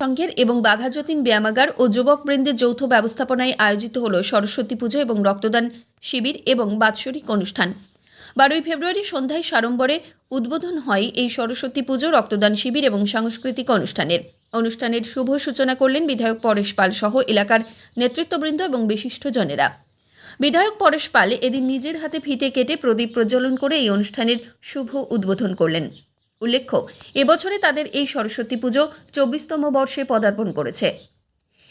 সংঘের এবং বাঘাযতীন ব্যায়ামাগার ও যুবক বৃন্দের যৌথ ব্যবস্থাপনায় আয়োজিত হল সরস্বতী পুজো এবং রক্তদান শিবির এবং বাৎসরিক অনুষ্ঠান। বারোই ফেব্রুয়ারি সন্ধ্যায় সাড়ম্বরে উদ্বোধন হয় এই সরস্বতী পুজো, রক্তদান শিবির এবং সাংস্কৃতিক অনুষ্ঠানের। অনুষ্ঠানের শুভ সূচনা করলেন বিধায়ক পরেশ পাল সহ এলাকার নেতৃত্ববৃন্দ এবং বিশিষ্টজনেরা। বিধায়ক পরেশ পাল এদিন নিজের হাতে ফিতে কেটে প্রদীপ প্রজ্বলন করে এই অনুষ্ঠানের শুভ উদ্বোধন করলেন। উল্লেখ্য, এবছরে তাদের এই সরস্বতী পুজো চব্বিশতম বর্ষে পদার্পণ করেছে।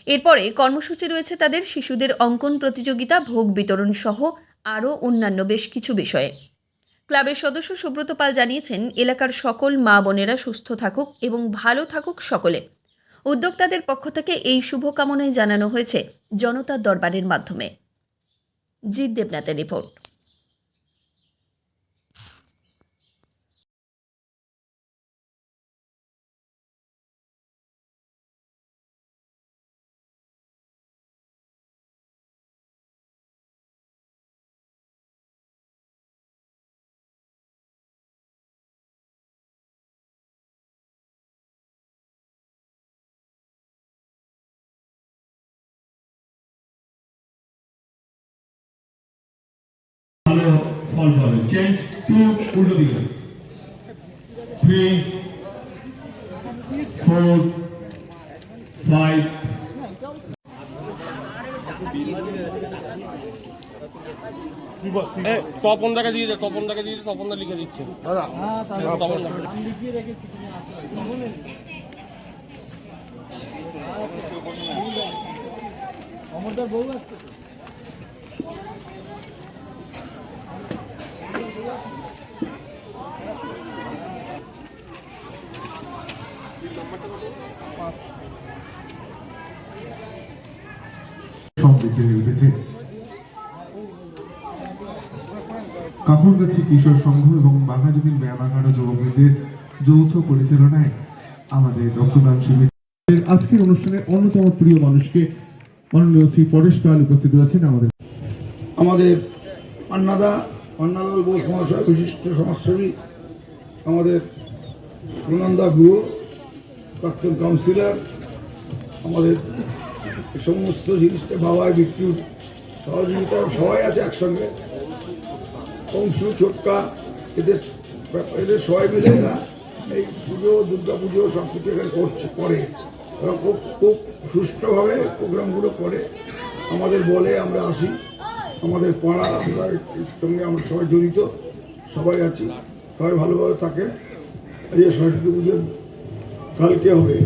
এরপরে কর্মসূচি রয়েছে তাদের শিশুদের অঙ্কন প্রতিযোগিতা, ভোগ বিতরণ সহ আরও অন্যান্য বেশ কিছু বিষয়ে। ক্লাবের সদস্য সুব্রত পাল জানিয়েছেন, এলাকার সকল মা বোনেরা সুস্থ থাকুক এবং ভালো থাকুক সকলে। উদ্যোক্তাদের পক্ষ থেকে এই শুভকামনায় জানানো হয়েছে জনতার দরবারের মাধ্যমে। জিৎ দেবনাথের রিপোর্ট। ভালো ফল পাবে চেঞ্জ টু উল্টো দিকে। থ্রি ফোর ফাইভ এ, তপনদাকে দিয়ে দে তপনদাকে দিয়ে দে তপনদা লিখে দিচ্ছে। তপনদা। সমৃদ্ধি কাপুরগাছি কিশোর সংঘ এবং বাঘাযতীন ব্যায়ামাগার যুবকদের যৌথ পরিচালনায় আমাদের রক্তদান শিবির। আজকের অনুষ্ঠানে অন্যতম প্রিয় মানুষকে মাননীয় শ্রী পরেশ পাল উপস্থিত রয়েছেন আমাদের। আমাদের পান্নাদা পান্নালাল বোস মহাশয়, বিশিষ্ট সমাজসেবী, আমাদের সুনন্দা গুহ প্রাক্তন কাউন্সিলর আমাদের সমস্ত জিনিসকে বাবায় বিক্রির সহযোগিতা সবাই আছে একসঙ্গে। অংশু ছোটকা, এদের এদের সবাই মিলে এরা এই পুজো, দুর্গা পুজো সব কিছু এখানে করছে, করে। খুব খুব সুষ্ঠুভাবে প্রোগ্রামগুলো করে। আমাদের বলে আমরা আসি। আমাদের পাড়া, আমরা সঙ্গে আমরা সবাই জড়িত, সবাই আছি। সবাই ভালোভাবে থাকে। এই সরস্বতী পুজো কালকে হবে।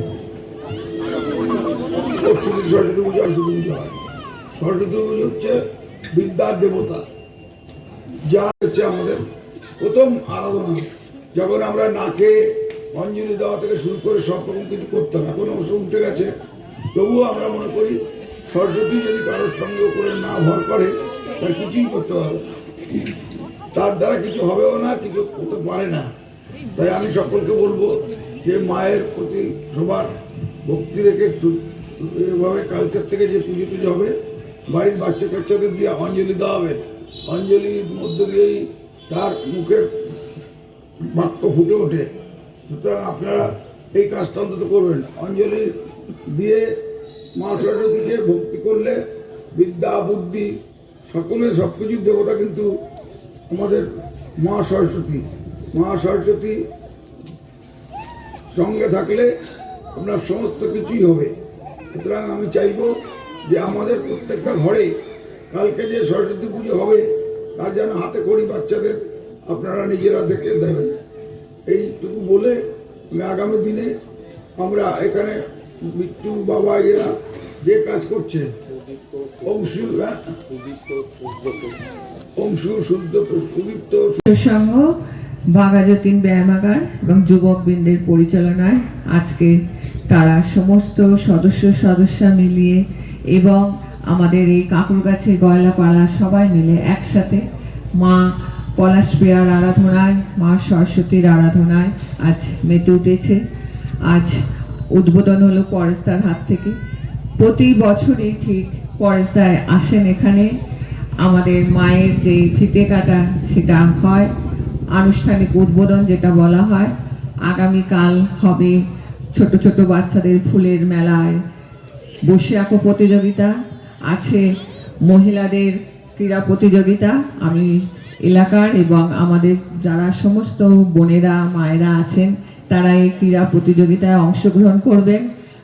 সরস্বতী পুজো আর পুজো হয় সরস্বতী পুজো হচ্ছে বিদ্যার দেবতা যা হচ্ছে আমাদের প্রথম আরাধনা যখন আমরা নাকে অঞ্জলি দেওয়া থেকে শুরু করে সব রকম কিছু করতাম এখন অবশ্য উঠে গেছে তবুও আমরা মনে করি সরস্বতী যদি কারোর সঙ্গে করে না ভর করে তাহলে কিছুই করতে পারবে তার দ্বারা কিছু হবেও না কিছু করতে পারে না তাই আমি সকলকে বলব যে মায়ের প্রতি সবার ভক্তি রেখে এভাবে কালকের থেকে যে পুজো টুজো হবে, বাড়ির বাচ্চা কাচ্চাদের দিয়ে অঞ্জলি দেওয়া হবে। অঞ্জলির মধ্য দিয়েই তার মুখের বাক্য ফুটে ওঠে। সুতরাং আপনারা এই কাজটা অন্তত করবেন। অঞ্জলি দিয়ে মা সরস্বতীকে ভক্তি করলে বিদ্যা, বুদ্ধি, সকলের সব কিছুর দেবতা কিন্তু আমাদের মা সরস্বতী। মা সরস্বতী সঙ্গে থাকলে আপনার সমস্ত কিছুই হবে। সুতরাং আমি চাইব যে আমাদের প্রত্যেকটা ঘরে কালকে যে সরস্বতী পুজো হবে, তার যেন হাতে করি বাচ্চাদের আপনারা নিজেরা দেখে দেবেন এইটুকু বলে আগামী দিনে আমরা এখানে মৃত্যু বাবা এরা যে কাজ করছে অংশু হ্যাঁ? অংশু শুদ্ধ সুদীপ্ত বাঘাযতীন ব্যায়ামাগার এবং যুবকবৃন্দের পরিচালনায় আজকে তারা সমস্ত সদস্য সদস্যা মিলিয়ে এবং আমাদের এই কাকুরগাছি গয়লাপাড়া সবাই মিলে একসাথে মা পলাশপ্রিয়ার আরাধনায়, মা সরস্বতীর আরাধনায় আজ মেতে উঠেছে। আজ উদ্বোধন হলো পরেশদার হাত থেকে। প্রতি বছরই ঠিক পরেশদায় আসেন এখানে। আমাদের মায়ের যে ফিতে কাটা সেটা হয়। আনুষ্ঠানিক উদ্বোধন যেটা বলা হয়। আগামীকাল হবে ছোট ছোট বাচ্চাদের ফুলের মেলায় বসে আঁকো প্রতিযোগিতা, আছে মহিলাদের ক্রীড়া প্রতিযোগিতা। আমি এলাকার এবং আমাদের যারা সমস্ত বোনেরা, মায়েরা আছেন, তারা এই ক্রীড়া প্রতিযোগিতায় অংশগ্রহণ করবেন।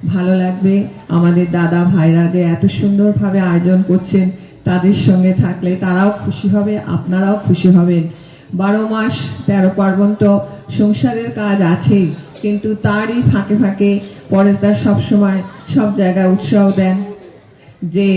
ভালো লাগবে। আমাদের দাদা ভাইরা যে এত সুন্দরভাবে আয়োজন করছেন, তাদের সঙ্গে থাকলে তারাও খুশি হবে, আপনারাও খুশি হবেন। বারো মাস, তেরো পার্বণ তো সংসারের কাজ আছেই, কিন্তু তারই ফাঁকে ফাঁকে পরেশদার সবসময় সব জায়গায় উৎসাহ দেন যে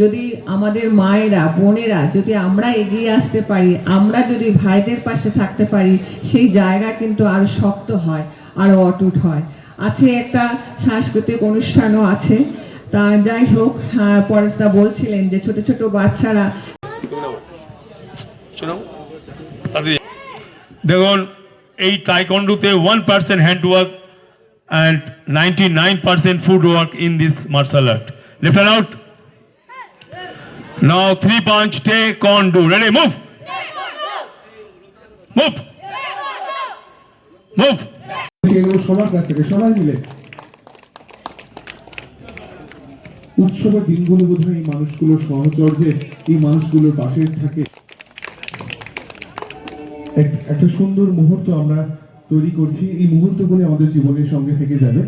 যদি আমাদের মায়েরা, বোনেরা, যদি আমরা এগিয়ে আসতে পারি, আমরা যদি ভাইদের পাশে থাকতে পারি, সেই জায়গা কিন্তু আরও শক্ত হয়, আরও অটুট হয়। আছে একটা সাংস্কৃতিক অনুষ্ঠানও আছে, তা যাই হোক পরেশদা বলছিলেন যে ছোট ছোট বাচ্চারা দেখুন এই টাইকন্ডুতে one percent hand work and ninety nine percent food work in this martial art left and out now three punch take on do ready move move move সবার কাছ থেকে সবাই মিলে উৎসবের দিনগুলো বোধহয় এই মানুষগুলোর সহচর্যে, এই মানুষগুলোর পাশে থাকে। একটা সুন্দর মুহূর্ত আমরা তৈরি করছি। এই মুহূর্তগুলি আমাদের জীবনের সঙ্গে থেকে যাবে।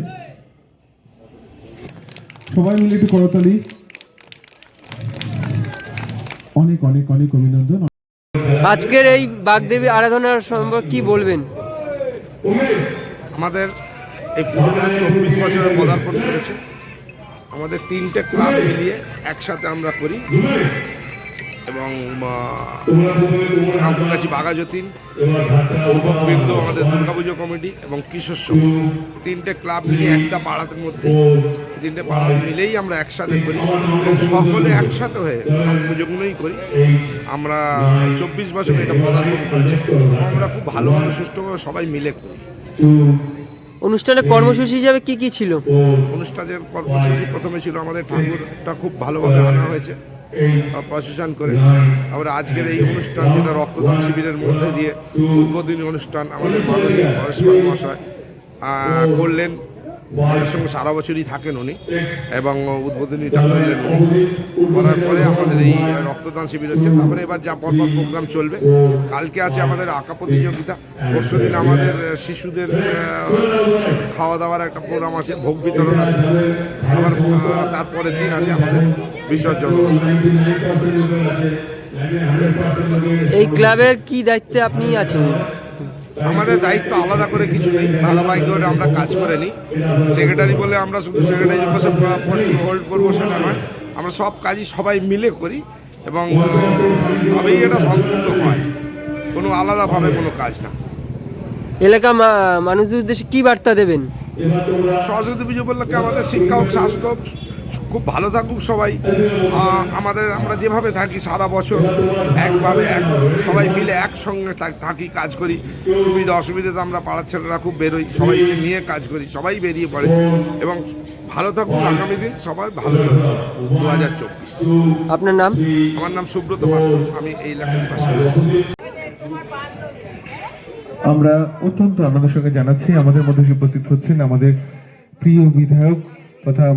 সবাই মিলে একটু করতালি। অনেক অনেক অনেক অভিনন্দন। আজকের এই বাগদেবী আরাধনার সম্পর্কে কি বলবেন? আমাদের এই পুজোটা চব্বিশ বছরে পদার্পণ করেছে। আমাদের তিনটে ক্লাব মিলিয়ে একসাথে আমরা করি। এবং কাকুকাছি বাঘাযতীন যুবকবৃন্দ আমাদের দুর্গাপুজো কমিটি এবং কিশোর সংঘ তিনটে ক্লাব মিলে একটা পাড়াতের মধ্যে। তিনটে পাড়াতে মিলেই আমরা একসাথে করি। এবং সকলে একসাথে হয়ে সব পুজোগুলোই করি। আমরা চব্বিশ বছর এটা পদার্পণ করেছি। এবং আমরা খুব ভালোভাবে সুষ্ঠুভাবে সবাই মিলে করি। অনুষ্ঠানের কর্মসূচি হিসাবে কি কি ছিল? অনুষ্ঠানের কর্মসূচি প্রথমে ছিল আমাদের ঠাকুরটা খুব ভালোভাবে আনা হয়েছে। প্রসেশন করে। আমরা আজকের এই অনুষ্ঠান যেটা রক্তদান শিবিরের মধ্যে দিয়ে উদ্বোধনী অনুষ্ঠান আমাদের মাননীয় পরেশ মহাশয় করলেন। আমাদের সঙ্গে সারা বছরই থাকেন উনি এবং উদ্বোধনীটা করলেন উনি করার পরে আমাদের এই রক্তদান শিবির হচ্ছে। তারপরে এবার যা পরপর প্রোগ্রাম চলবে। কালকে আছে আমাদের আঁকা প্রতিযোগিতা। পরশু দিন আমাদের শিশুদের খাওয়া দাওয়ার একটা প্রোগ্রাম আছে ভোগ বিতরণ আছে। আবার তারপরের দিন আছে আমাদের বিসর্জন এই ক্লাবের কি দায়িত্বে আপনি আছেন? আমাদের দায়িত্ব আলাদা করে কিছু নেই ভাগাভাগি করে আমরা কাজ করে নিই। সেক্রেটারি বলে আমরা শুধু সেক্রেটারি বসে পোস্ট হোল্ড করব সেটা নয়, আমরা সব কাজই সবাই মিলে করি এবং তবেই এটা সম্পূর্ণ হয়। কোনো আলাদাভাবে কোনো কাজ না। এলাকা মানুষদের উদ্দেশ্যে কী বার্তা দেবেন? সরস্বতী পুজো উপলক্ষে আমাদের শিক্ষা হোক স্বাস্থ্য হোক, খুব ভালো থাকুক সবাই। আমাদের আমরা যেভাবে থাকি সারা বছর একভাবে এক সবাই মিলে একসঙ্গে থাক- থাকি কাজ করি। সুবিধা অসুবিধাতে আমরা পাড়ার ছেলেরা খুব বেরোই সবাইকে নিয়ে কাজ করি সবাই বেরিয়ে পড়ে। এবং ভালো থাকুক আগামী দিন সবাই ভালো চলবে দু হাজার চব্বিশ। আপনার নাম? আমার নাম সুব্রত পাত্র আমি এই এলাকার বাসিন্দা। আমরা অত্যন্ত আনন্দের সঙ্গে জানাচ্ছি। আমাদের মধ্যে উপস্থিত হচ্ছেন আমাদের প্রিয় বিধায়ক তথা